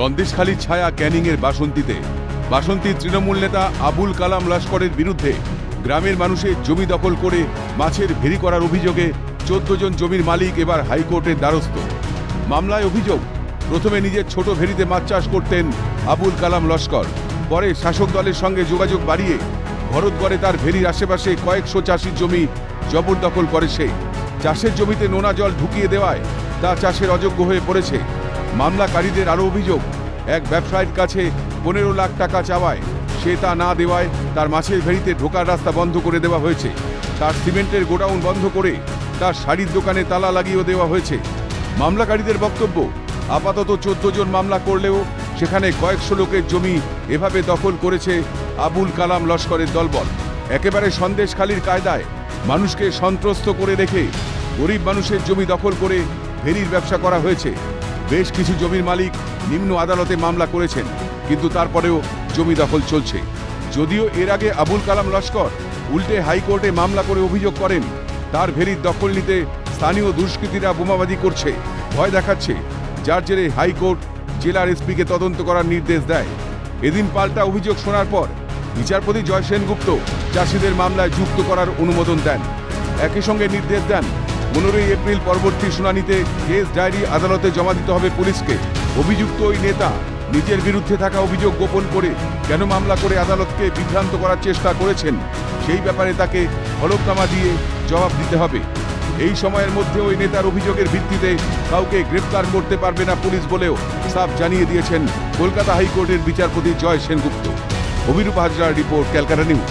সন্দেশখালী ছায়া ক্যানিংয়ের বাসন্তীতে। বাসন্তীর তৃণমূল নেতা আবুল কালাম লস্করের বিরুদ্ধে গ্রামের মানুষের জমি দখল করে মাছের ভেরি করার অভিযোগে চোদ্দ জন জমির মালিক এবার হাইকোর্টের দ্বারস্থ। মামলায় অভিযোগ, প্রথমে নিজের ছোট ভেরিতে মাছ চাষ করতেন আবুল কালাম লস্কর। পরে শাসক দলের সঙ্গে যোগাযোগ বাড়িয়ে ভরতগড়ে তার ভেরির আশেপাশে কয়েকশো চাষির জমি জবরদখল করে সে। চাষের জমিতে নোনা জল ঢুকিয়ে দেওয়ায় তা চাষের অযোগ্য হয়ে পড়েছে। মামলাকারীদের আরও অভিযোগ। এক ব্যবসায়ীর কাছে পনেরো লাখ টাকা চাওয়ায়। সে তা না দেওয়ায় তার মাছের ভেড়িতে ঢোকার রাস্তা বন্ধ করে দেওয়া হয়েছে। তার সিমেন্টের গোডাউন বন্ধ করে তার শাড়ির দোকানে তালা লাগিয়েও দেওয়া হয়েছে। মামলাকারীদের বক্তব্য, আপাতত চোদ্দ জন মামলা করলেও সেখানে কয়েকশো লোকের জমি এভাবে দখল করেছে আবুল কালাম লস্করের দলবল। একেবারে সন্দেশখালির কায়দায় মানুষকে সন্ত্রস্ত করে রেখে গরিব মানুষের জমি দখল করে ভেরির ব্যবসা করা হয়েছে। বেশ কিছু জমির মালিক নিম্ন আদালতে মামলা করেছেন, কিন্তু তারপরেও জমি দখল চলছে। যদিও এর আগে আবুল কালাম লস্কর উল্টে হাইকোর্টে মামলা করে অভিযোগ করেন, তার ভেরির দখল নিতে স্থানীয় দুষ্কৃতীরা বোমাবাজি করছে, ভয় দেখাচ্ছে, যার জেরে হাইকোর্ট জেলার এসপিকে তদন্ত করার নির্দেশ দেয়। এদিন পাল্টা অভিযোগ শোনার পর বিচারপতি জয় সেনগুপ্ত চাষিদের মামলায় যুক্ত করার অনুমোদন দেন। একই সঙ্গে নির্দেশ দেন পনেরোই এপ্রিল পরবর্তী শুনানিতে কেস ডায়েরি আদালতে জমা দিতে হবে পুলিশকে। অভিযুক্ত ওই নেতা নিজের বিরুদ্ধে থাকা অভিযোগ গোপন করে কেন মামলা করে আদালতকে বিভ্রান্ত করার চেষ্টা করেছেন, সেই ব্যাপারে তাকে হলফনামা দিয়ে জবাব দিতে হবে। এই সময়ের মধ্যে ওই নেতার অভিযোগের ভিত্তিতে কাউকে গ্রেপ্তার করতে পারবে না পুলিশ বলেও সাফ জানিয়ে দিয়েছেন কলকাতা হাইকোর্টের বিচারপতি জয় সেনগুপ্ত। অভিরূপ হাজরার রিপোর্ট ক্যালকাটা নিউজ।